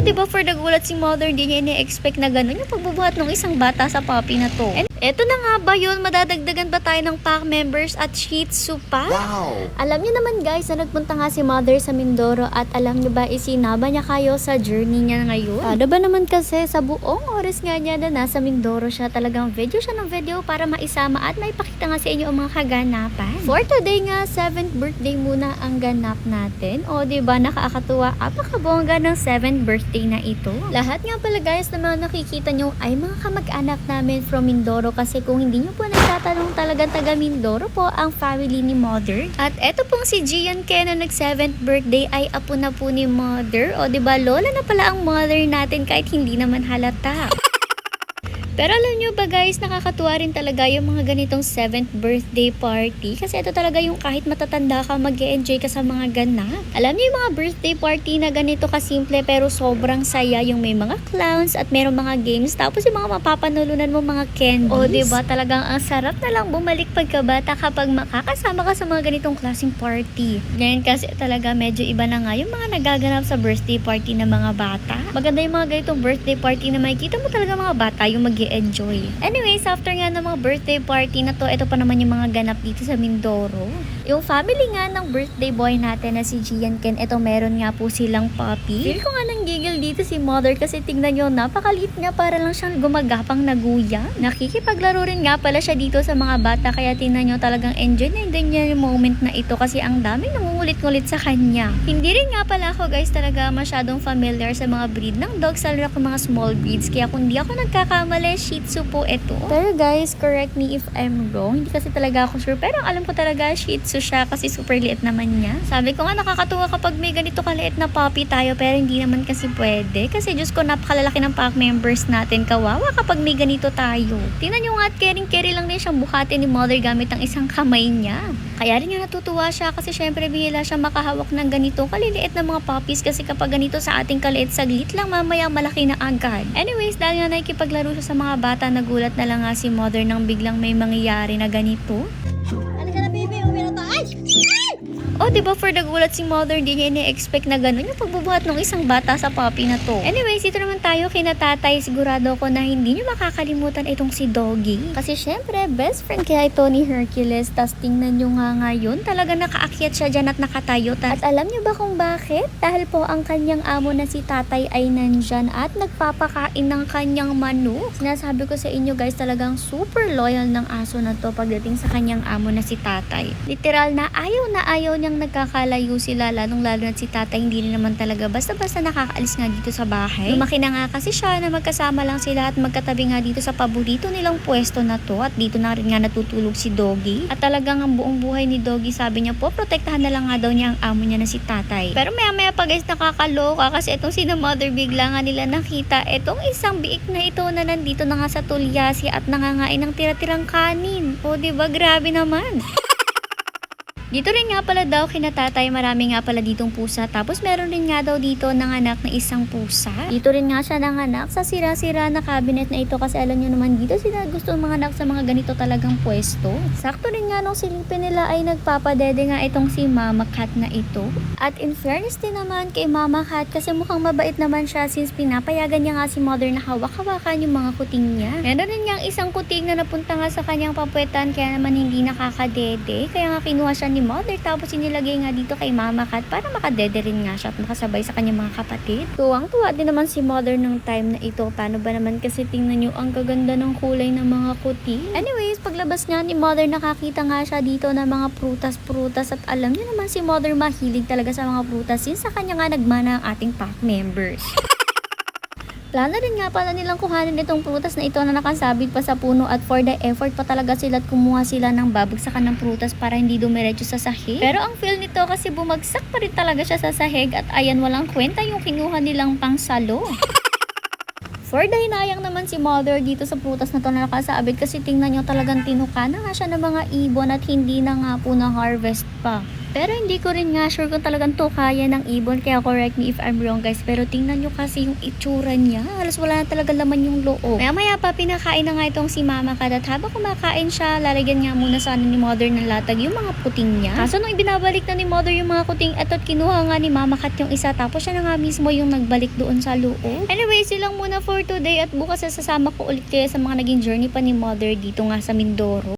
Di ba for the gulat si mother, hindi niya ini-expect na ganun yung pagbubuhat ng isang bata sa puppy na to. And eto na nga ba yun, madadagdagan ba tayo ng pack members at Shih Tzu pa? Wow! Alam niyo naman guys na nagpunta nga si mother sa Mindoro at alam niyo ba isinaba niya kayo sa journey niya ngayon? Ano ba naman kasi sa buong oras nga niya na nasa Mindoro siya talagang video siya ng video para maisama at maipakita nga sa inyo ang mga kaganapan. For today nga, 7th birthday muna ang ganap natin. O di ba nakakatuwa, apakabongga ng 7th birthday na ito. Lahat nga pala guys na mga nakikita nyo ay mga kamag-anak namin from Mindoro kasi kung hindi nyo po nagtatanong talagang taga Mindoro po ang family ni Mother. At eto pong si Gian Ken na nag 7th birthday ay apo na po ni Mother. O ba lola na pala ang mother natin kahit hindi naman halata. Pero alam nyo ba guys, nakakatuwa rin talaga yung mga ganitong 7th birthday party. Kasi ito talaga yung kahit matatanda ka, mag enjoy ka sa mga ganap. Alam nyo yung mga birthday party na ganito kasimple pero sobrang saya. Yung may mga clowns at merong mga games. Tapos yung mga mapapanulunan mo mga candies. O diba talagang ang sarap na lang bumalik pagkabata kapag makakasama ka sa mga ganitong klaseng party. Ngayon kasi talaga medyo iba na nga yung mga nagaganap sa birthday party ng mga bata. Maganda yung mga ganitong birthday party na makikita mo talaga mga bata yung mag enjoy Anyways, after nga ng mga birthday party na to, ito pa naman yung mga ganap dito sa Mindoro. Yung family nga ng birthday boy natin na si Gian Ken, ito meron nga po silang puppy. Feel ko nga nang gigil dito si mother kasi tignan nyo, napakaliit nga para lang siyang gumagapang na guya. Nakikipaglaro rin nga pala siya dito sa mga bata kaya tingnan nyo talagang enjoy na enjoy niya yung moment na ito kasi ang daming nangungulit-ngulit sa kanya. Hindi rin nga pala ako guys talaga masyadong familiar sa mga breed ng dogs lalo na mga small breeds kaya kung di ako nagkakamali, Shih Tzu po ito. Pero guys, correct me if I'm wrong. Hindi kasi talaga ako sure. Pero alam ko talaga, Shih Tzu siya kasi super liit naman niya. Sabi ko nga nakakatuwa kapag may ganito kaliit na puppy tayo pero hindi naman kasi pwede. Kasi Diyos ko napakalalaki ng pack members natin. Kawawa kapag may ganito tayo. Tingnan nyo nga at caring-carry lang din siyang buhati ni mother gamit ang isang kamay niya. Kaya rin nga natutuwa siya kasi syempre bihila siya makahawak ng ganito kaliliit na mga puppies kasi kapag ganito sa ating kaliit saglit lang mamaya malaki na agad. Anyways, dahil nga nakikipaglaro siya sa mga bata, nagulat na lang nga si mother nang biglang may mangyayari na ganito. Oh, di ba for the gulat si mother, hindi niya ini-expect na ganun yung pagbubuhat ng isang bata sa puppy na to. Anyways, dito naman tayo kina tatay. Sigurado ko na hindi niyo makakalimutan itong si Doggy. Kasi syempre, best friend kaya ito ni Hercules. Tapos tingnan nyo nga ngayon, talaga nakaakyat siya dyan at nakatayo. At alam niyo ba kung bakit? Dahil po ang kanyang amo na si tatay ay nandyan at nagpapakain ng kanyang manok. Sinasabi ko sa inyo guys, talagang super loyal ng aso na to pagdating sa kanyang amo na si tatay. Literal na ayaw na ayaw niyang nagkakalayo sila, lalong lalo na si tatay hindi rin naman talaga basta-basta nakakaalis nga dito sa bahay. Lumaki na nga kasi siya na magkasama lang sila at magkatabi nga dito sa paborito nilang pwesto na to at dito na rin nga natutulog si Doggy. At talagang ang buong buhay ni Doggy sabi niya po, protektahan na lang nga daw niya ang amo niya na si tatay. Pero maya maya pa guys nakakaloka kasi itong si mother bigla nga nila nakita itong isang biik na ito na nandito na nga sa tulyasi at nangangain ng tira-tirang kanin. O ba grabe naman. Dito rin nga pala daw kinatatay marami nga pala ditong pusa tapos meron rin nga daw dito nanganak na isang pusa. Dito rin nga siya nanganak sa sira-sira na cabinet na ito kasi alam nyo naman dito sila gusto manganak sa mga ganito talagang pwesto. Sakto rin nga nung silipin nila ay nagpapadede nga itong si Mama Cat na ito. At in fairness din naman kay Mama Cat kasi mukhang mabait naman siya since pinapayagan niya nga si mother na hawak-hawakan yung mga kuting niya. Meron rin nga isang kuting na napunta nga sa kanyang papuetan kaya naman hindi nakakadede. Kaya nga kinuha siya ni mother tapos inilagay nga dito kay Mama Cat para makadede rin nga siya at makasabay sa kanyang mga kapatid. Tuwang-tuwa din naman si mother ng time na ito. Paano ba naman kasi tingnan nyo ang kaganda ng kulay ng mga kuti. Anyways, paglabas nga ni mother nakakita nga siya dito ng mga prutas-prutas at alam niyo naman si mother mahilig talaga sa mga prutas since sa kanya nga nagmana ang ating pack members. Plano rin nga pala nilang kuhanin itong prutas na ito na nakasabit pa sa puno at for the effort pa talaga sila at kumuha sila ng babagsakan ng prutas para hindi dumiretso sa sahig. Pero ang feel nito kasi bumagsak pa rin talaga siya sa sahig at ayan walang kwenta yung kinuha nilang pangsalo. For the hinayang naman si mother dito sa prutas na to na nakasabit kasi tingnan nyo talagang tinuka na nga siya ng mga ibon at hindi na nga po na harvest pa. Pero hindi ko rin nga sure kung talagang to kaya ng ibon. Kaya correct me if I'm wrong guys. Pero tingnan nyo kasi yung itsura niya. Halos wala na talaga laman yung loob. Maya maya pa pinakain na nga itong si Mama Kat. At habang kumakain siya, lalagyan nga muna sana ni Mother ng latag yung mga puting niya. Kaso nung ibinabalik na ni Mother yung mga kuting eto't kinuha nga ni Mama Kat yung isa. Tapos siya na nga mismo yung nagbalik doon sa loob. Anyway, silang muna for today. At bukas sasama ko ulit kayo sa mga naging journey pa ni Mother dito nga sa Mindoro.